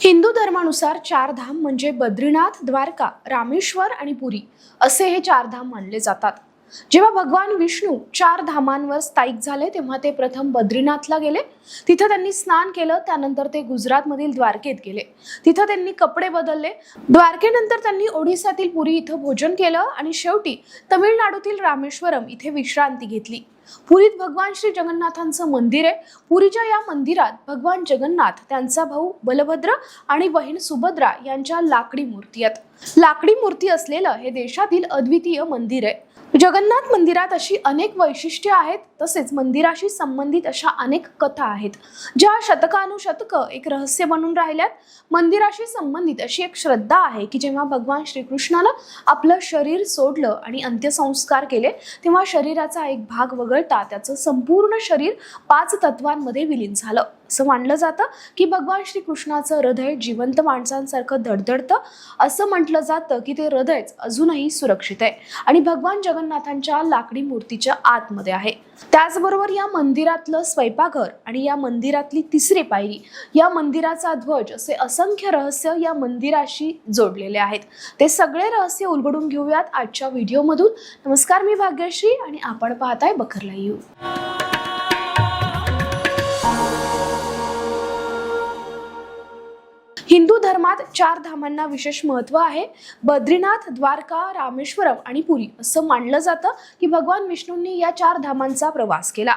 हिंदू धर्मानुसार चार धाम म्हणजे बद्रीनाथ द्वारका रामेश्वर आणि पुरी असे हे चार धाम मानले जातात. जेव्हा भगवान विष्णू चार धामांवर स्थायिक झाले तेव्हा ते प्रथम बद्रीनाथला गेले. तिथं त्यांनी स्नान केलं त्यानंतर ते गुजरातमधील द्वारकेत गेले. तिथं त्यांनी कपडे बदलले. द्वारकेनंतर त्यांनी ओडिसातील पुरी इथं भोजन केलं आणि शेवटी तमिळनाडूतील रामेश्वरम इथे विश्रांती घेतली. पुरीत भगवान श्री जगन्नाथांचं मंदिर आहे. पुरीच्या या मंदिरात भगवान जगन्नाथ त्यांचा भाऊ बलभद्र आणि बहीण सुभद्रा यांच्या लाकडी मूर्ती आहेत. लाकडी मूर्ती असलेलं हे देशातील अद्वितीय मंदिर आहे. जगन्नाथ मंदिरात अशी अनेक वैशिष्ट्ये आहेत तसेच मंदिराशी संबंधित अशा अनेक कथा आहेत. ज्या शतकानुशतकं एक रहस्य बनून राहिल्यात. मंदिराशी संबंधित अशी एक श्रद्धा आहे की जेव्हा भगवान श्रीकृष्णानं आपलं शरीर सोडलं आणि अंत्यसंस्कार केले तेव्हा शरीराचा एक भाग वगळता त्याचं संपूर्ण शरीर पाच तत्वांमध्ये विलीन झालं. असं मानलं जातं की भगवान श्रीकृष्णाचं हृदय जिवंत माणसांसारखं धडधडतं असं म्हटलं जातं की ते हृदयच अजूनही सुरक्षित आहे. आणि भगवान जगन्नाथांच्या लाकडी मूर्तीच्या आतमध्ये आहे. त्याचबरोबर या मंदिरातलं स्वयंपाकघर आणि या मंदिरातली तिसरी पायरी या मंदिराचा ध्वज असे असंख्य रहस्य या मंदिराशी जोडलेले आहेत. ते सगळे रहस्य उलगडून घेऊयात आजच्या व्हिडिओमधून. नमस्कार मी भाग्यश्री आणि आपण पाहताय बखरला येऊ हिंदू धर्मात चार धामांना विशेष महत्त्व आहे. बद्रीनाथ द्वारका रामेश्वरम आणि पुरी असं मानलं जातं की भगवान विष्णूंनी या चार धामांचा प्रवास केला.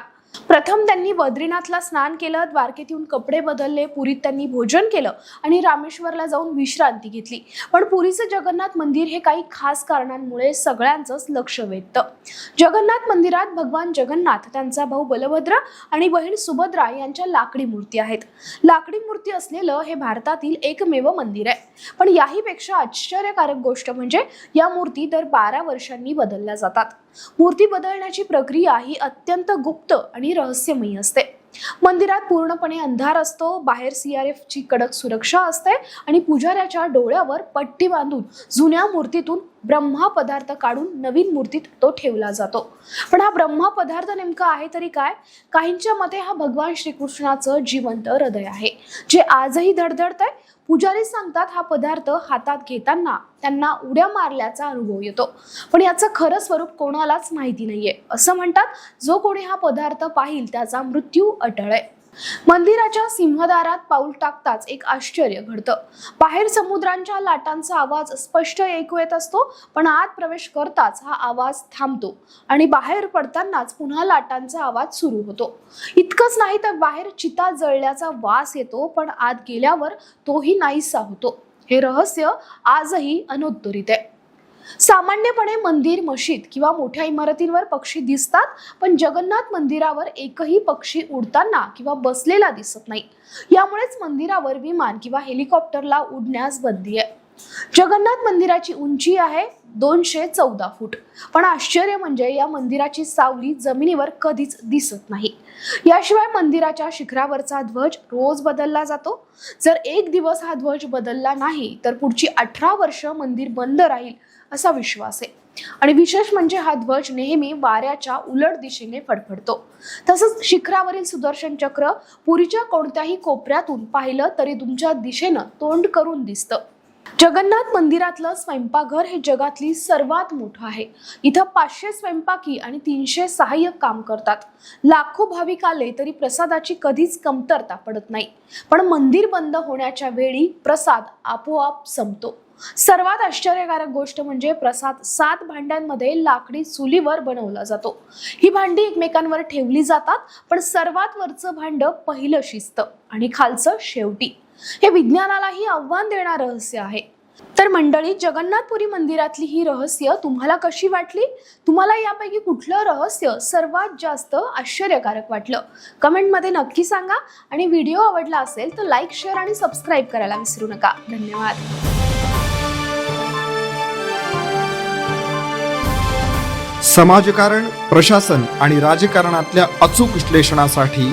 प्रथम त्यांनी बद्रीनाथला स्नान केलं द्वारकेत येऊन कपडे बदलले पुरीत त्यांनी भोजन केलं आणि रामेश्वरला जाऊन विश्रांती घेतली. पण पुरीचं जगन्नाथ मंदिर हे काही खास कारणांमुळे सगळ्यांचंच लक्ष वेधतं. जगन्नाथ मंदिरात भगवान जगन्नाथ त्यांचा भाऊ बलभद्र आणि बहीण सुभद्रा यांच्या लाकडी मूर्ती आहेत. लाकडी मूर्ती असलेलं हे भारतातील एकमेव मंदिर आहे. पण याहीपेक्षा आश्चर्यकारक गोष्ट म्हणजे या मूर्ती दर बारा वर्षांनी बदलल्या जातात. मूर्ती बदलण्याची प्रक्रिया ही अत्यंत गुप्त आणि आणि रहस्यमयी असते. मंदिरात पूर्णपणे अंधार असतो बाहेर सीआरएफची कडक सुरक्षा असते आणि पुजाऱ्याच्या डोळ्यावर पट्टी बांधून जुन्या मूर्तीतून ब्रह्मा पदार्थ काढून नवीन मूर्तीत तो ठेवला जातो. पण हा ब्रह्मा पदार्थ नेमका आहे तरी काय? काहींच्या मते हा भगवान श्रीकृष्णाचं जिवंत हृदय आहे जे आजही धडधडत आहे पुजारी सांगतात हा पदार्थ हातात घेताना त्यांना उड्या मारल्याचा अनुभव येतो. पण याचं खरं स्वरूप कोणालाच माहिती नाहीये. असं म्हणतात जो कोणी हा पदार्थ पाहिल त्याचा मृत्यू अटळ आहे. मंदिराच्या सिंहदारात पाऊल टाकताच एक आश्चर्य घडतं. बाहेर समुद्रांच्या लाटांचा आवाज स्पष्ट ऐकू येत असतो पण आत प्रवेश करताच हा आवाज थांबतो आणि बाहेर पडतानाच पुन्हा लाटांचा आवाज सुरू होतो. इतकंच नाही तर बाहेर चिता जळल्याचा वास येतो पण आत गेल्यावर तोही नाहीसा होतो. हे रहस्य आजही अनुत्तरित आहे. सामान्यपणे मंदिर मशीद किंवा मोठ्या इमारतींवर पक्षी दिसतात पण जगन्नाथ मंदिरावर एकही पक्षी उडताना किंवा बसलेला दिसत नाही. यामुळेच मंदिरावर विमान किंवा हेलिकॉप्टरला उडण्यास बंदी आहे. जगन्नाथ मंदिराची उंची आहे दोनशे चौदा फूट. पण आश्चर्य म्हणजे या मंदिराची सावली जमिनीवर कधीच दिसत नाही. याशिवाय मंदिराच्या शिखरावरचा ध्वज रोज बदलला जातो. जर एक दिवस हा ध्वज बदलला नाही तर पुढची अठरा वर्ष मंदिर बंद राहील असा विश्वास आहे. आणि विशेष म्हणजे हा ध्वज नेहमी वाऱ्याच्या उलट दिशेने फडफडतो. तसंच शिखरावरील सुदर्शन चक्र पुरीच्या कोणत्याही कोपऱ्यातून पाहिलं तरी तुमच्या दिशेनं तोंड करून दिसतं. जगन्नाथ मंदिरातलं स्वयंपाकघर हे जगातली सर्वात मोठं आहे. इथं पाचशे स्वयंपाकी आणि तीनशे सहाय्यक काम करतात. लाखो भाविक आले तरी प्रसादाची कधीच कमतरता पडत नाही. पण मंदिर बंद होण्याच्या वेळी प्रसाद आपोआप संपतो. सर्वात आश्चर्यकारक गोष्ट म्हणजे प्रसाद सात भांड्यांमध्ये लाकडी चुलीवर बनवला जातो. ही भांडी एकमेकांवर ठेवली जातात पण सर्वात वरचं भांड पहिलं शिजतं आणि खालचं शेवटी. हे विज्ञानालाही आव्हान देणार रहस्य आहे. तर मंडळी जगन्नाथपुरी मंदिरातली ही रहस्य तुम्हाला कशी वाटली? तुम्हाला यापैकी कुठलं रहस्य सर्वात जास्त आश्चर्यकारक वाटलं? कमेंटमध्ये नक्की सांगा आणि व्हिडिओ आवडला असेल तर लाईक शेअर आणि सबस्क्राईब करायला विसरू नका. धन्यवाद. समाजकारण प्रशासन आणि राजकारणातल्या अचूक विश्लेषणासाठी